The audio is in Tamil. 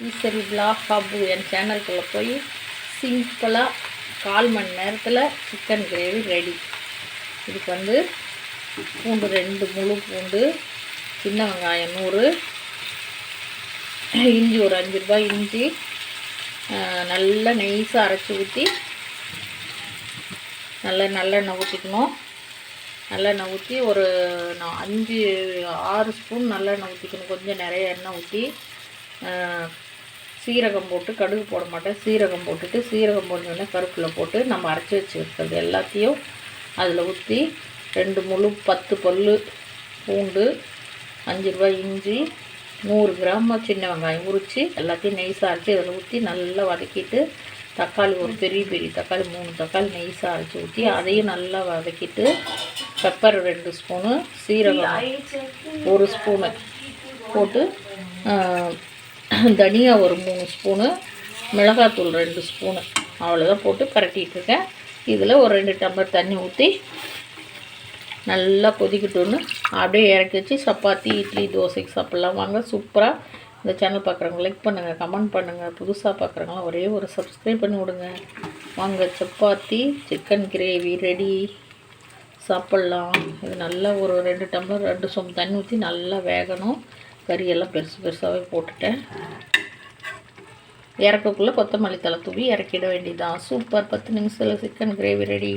ஈஸ்வரி பிளாக் ஹாபு என் சேனல்குள்ளே போய் சிம்பிளாக கால் மணி நேரத்தில் சிக்கன் கிரேவி ரெடி இதுக்கு வந்து பூண்டு ரெண்டு முழு பூண்டு சின்ன வெங்காயம் நூறு இஞ்சி ஒரு அஞ்சு ரூபாய் இஞ்சி நல்லா நெய்ஸாக அரைச்சி ஊற்றி நல்லா நல்லெண்ணெய் ஊற்றிக்கணும் நல்லெண்ணெய் ஊற்றி ஒரு அஞ்சு ஆறு ஸ்பூன் நல்லெண்ணெய் ஊற்றிக்கணும் கொஞ்சம் நிறைய எண்ணெய் ஊற்றி சீரகம் போட்டு கடுகு போட மாட்டேன். சீரகம் போட்டுட்டு சீரகம் போட்டோடனே கருப்பில் போட்டு நம்ம அரைச்சி வச்சுருக்கிறது எல்லாத்தையும் அதில் ஊற்றி ரெண்டு முழு பத்து பல்லு பூண்டு அஞ்சு ரூபாய் இஞ்சி நூறு கிராம் சின்ன வெங்காயம் உரித்து எல்லாத்தையும் நெய்ஸாக அரைச்சி அதில் ஊற்றி நல்லா வதக்கிட்டு தக்காளி ஒரு பெரிய பெரிய தக்காளி மூணு தக்காளி நெய்ஸாக அரைச்சி ஊற்றி அதையும் நல்லா வதக்கிட்டு பெப்பர் ரெண்டு ஸ்பூனு சீரகம் ஒரு ஸ்பூனு போட்டு தனியா ஒரு மூணு ஸ்பூனு மிளகாத்தூள் ரெண்டு ஸ்பூனு. அவ்வளோதான் போட்டு பரட்டிகிட்ருக்கேன் இதில் ஒரு ரெண்டு டம்ளர் தண்ணி ஊற்றி நல்லா கொதிக்கட்டும்னு அப்படியே இறக்கி வச்சு சப்பாத்தி இட்லி தோசைக்கு சாப்பிட்லாம். வாங்க சூப்பராக இந்த சேனல் பார்க்குறவங்க லைக் பண்ணுங்கள் கமெண்ட் பண்ணுங்கள் புதுசாக பார்க்குறவங்களாம் ஒரே ஒரு சப்ஸ்கிரைப் பண்ணி விடுங்க. வாங்க சப்பாத்தி சிக்கன் கிரேவி ரெடி சாப்பிட்லாம். இது நல்லா ஒரு ரெண்டு டம்ளர் ரெண்டு சொம்பு தண்ணி ஊற்றி நல்லா வேகணும். கறியெல்லாம் பெருசு பெருசாகவே போட்டுட்டேன். இறக்கக்குள்ளே கொத்தமல்லி தலை தூவி இறக்கிட வேண்டியதான் சூப்பர் பத்து நிமிஷத்தில் சிக்கன் கிரேவி ரெடி